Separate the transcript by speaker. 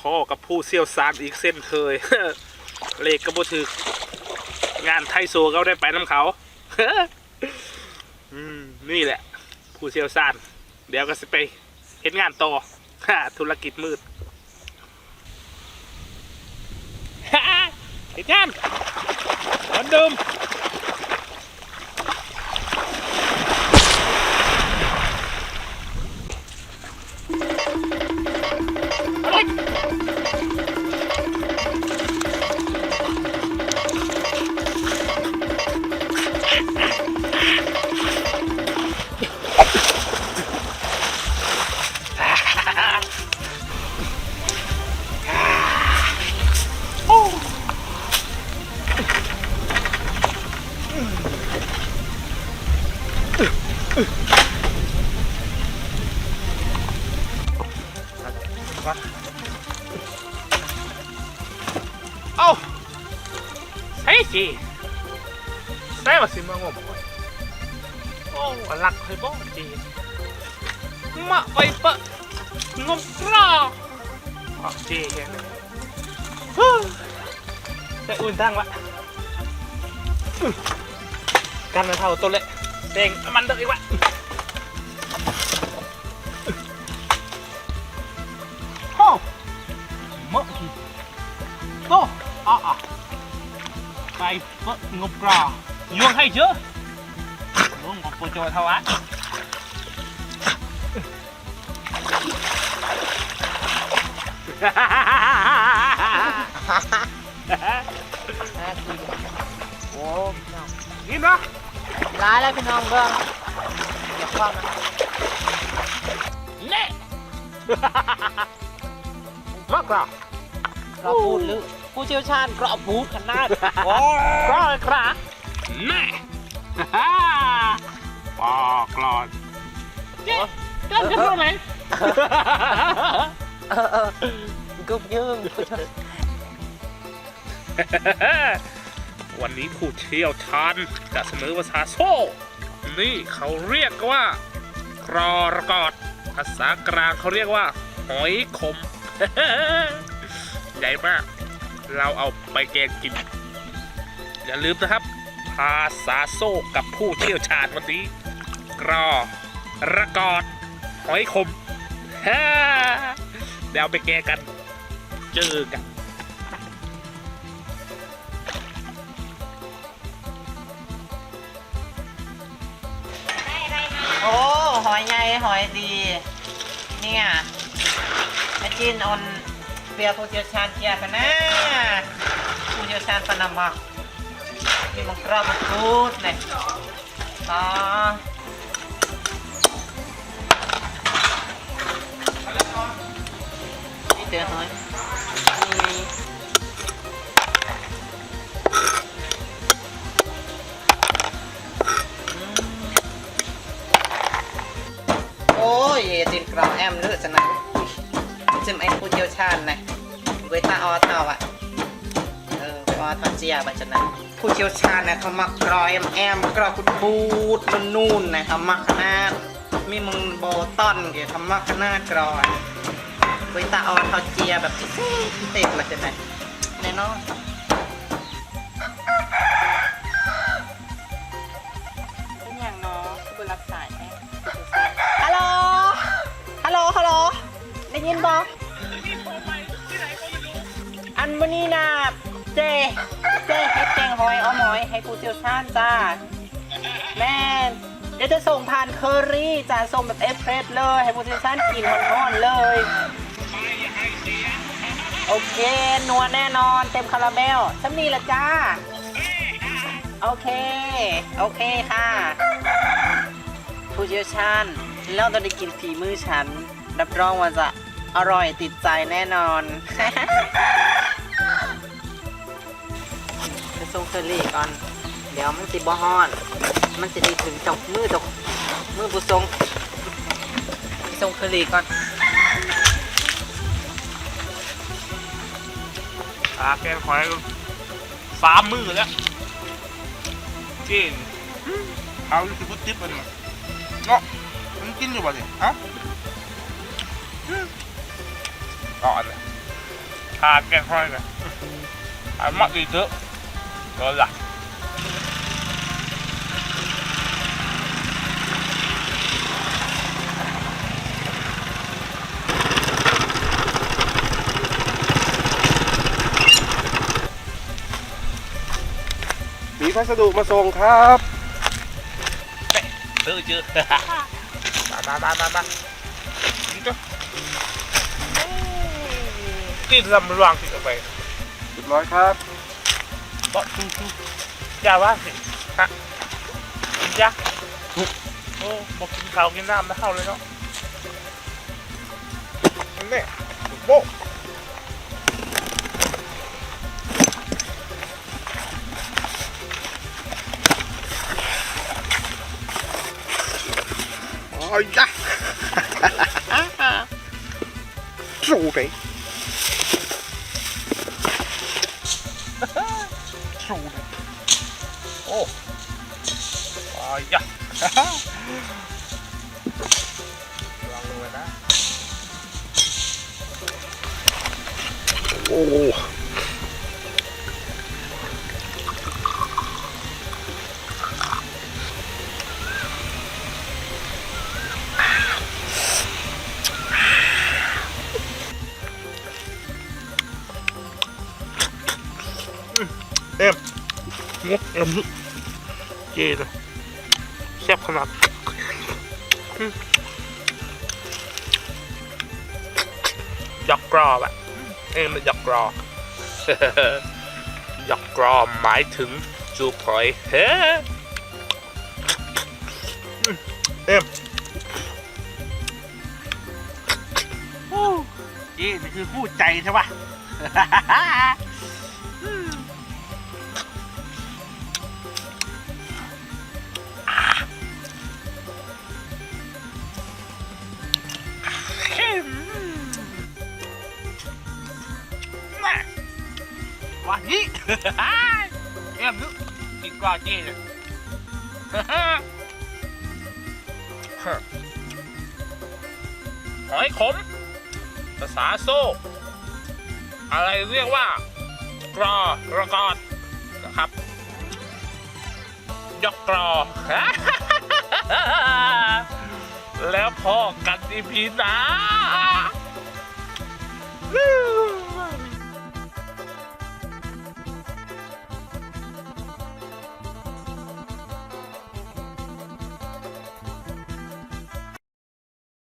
Speaker 1: พ่อกับผู้เชี่ยวชาญอีกเส้นเคยเลขกระบถึกงานไทยโซเขาได้ไปน้ำเขาอืมนี่แหละ ผู้เชี่ยวชาญเดี๋ยวก็จะไปเห็นงานต่อธุรกิจมืดเห็นงานเหมือนเดิม เอ้าใช่สิใช่ว่าสิมางมไว้โอ้หลักให้บ้องจีมาไปปะงมกล้าอ๋อจีแค่นั้นฮู้แต่อุ่นตั้งละ กันมาเท่าตัวเละเด้งน้มันเดือดอีกวะโอ้เมื่อกี้โอ้อะอะไปเปิดงบกรายวงให้เยอะลงกับปรโจทวะโอ้ กินนะ
Speaker 2: ร้ายแล้วพี่น้องเบิ่งอย่าคว่ำนะ
Speaker 1: เน่มากกรา
Speaker 2: เราพูดหรือผู้เชี่ยวชาญกรอบพูดขนาดโอ้
Speaker 1: กรอนกราแน่ปอกรอนเจ๊กันกันรู้ไหม
Speaker 2: เออเออกุบยืมผู้เชี่ย วั
Speaker 1: นนี้ผู้เชี่ยวชาญจะเสนอภาษาโซ่ นี่เขาเรียกว่า ครอรกอด ภาษากลางเขาเรียกว่า หอยขม ใหญ่มาก เราเอาไปแกงกิน อย่าลืมนะครับ ภาษาโซ่กับผู้เชี่ยวชาญวันนี้ กรอรกอด หอยขมเดี๋ยวเอาไปแกงกัน เจอกัน
Speaker 2: อ้หอยใหญ่หอยดี เนี่ยไอจีนออนเบียร์ผู้เชี่ยวชาญเกียร์กันนะผู้เชี่ยวชาญปนามักนี่มันกรอบมันพูดเนี่ยต่อนี่เจอหอย รองแอมเลือดจะนะจึมไอ้ผู้เชี่ยวชาญนะเวตาออเท่าอะเออเวตาออท่าเจียบัจนะผู้เชี่ยวชาญนะเขามักกรอยแอมแอมกรอยคุณบูดมันนู่นนะเขามักขนาดมีมึงโบต้นเกี่ยวเขามักขนาดกรอยเวตาออท่าเจียแบบเต็มเลยจะไหนแน่นอนเป็นอย่างเนาะคือบรับสาย ยินบออันวันนี้นะเจ เจให้แกงหอยเอาหมอย ให้ผู้เชี่ยวชาญจ้า แม่นเดี๋ยวจะส่งผ่านเคอรี่จ้าส่งแบบเอฟเพรสเลย ให้ผู้เชี่ยวชาญกินร้อนๆเลย โอเค นัวแน่นอนเต็มคาราเมลชั้นนี้ละจ้า โอเค โอเคค่ะผู้เชี่ยวชาญแล้วต้องได้กินฝีมือฉัน รับรองว่าจะ อร่อยติดใจแน่นอนไปส่งเคอรี่ก่อน เดี๋ยวมันสิบ่ฮ้อน มันจะไดีถึงจกมือจกมือผู้ทรงไปส่งเคอรี่ก่อน
Speaker 1: อาแกงหอยสามมือแล้วจริง
Speaker 3: เอาอยู่ที่พุทธิบมันเนาะมันกินอยู่บ่สิฮะ
Speaker 1: ก่อนนะทาแกงห้อยนะ อันมักอีกเถอะก็ละ
Speaker 3: มีพัสดุมาส่งครับ
Speaker 1: ซื้อเยอะมามามามามา นี่ก็กินลำรวงติดออกไป
Speaker 3: เรียบร้อยครับ
Speaker 1: ก็ดูดูอย่าว่าสิฮะกินยะโอ้บอกกินข้าวกินน้ำนะเข้าเลยเนาะนี่โบ๊ะ
Speaker 3: อ๋อยะสู้ไหนสู้ไหน
Speaker 1: โอ้อายะลองดูนะ
Speaker 3: โอ้
Speaker 1: งกเอ็มเย่เลยแซ่บขนาดอยอกกรอบอะเอ็มมันหยอกกรอบหยอกกรอบหมายถึงจูพอยเฮ้เอ็ม
Speaker 3: ยี่นี่คือคู่ใจใช่ปะ วันนี้
Speaker 1: เอ็มนึกกินกว่าเจ้เลยหอยขม ภาษาโซ่ อะไรเรียกว่ากรอระกอดนะครับ ยกกรอ แล้วพอกันอีพีนะ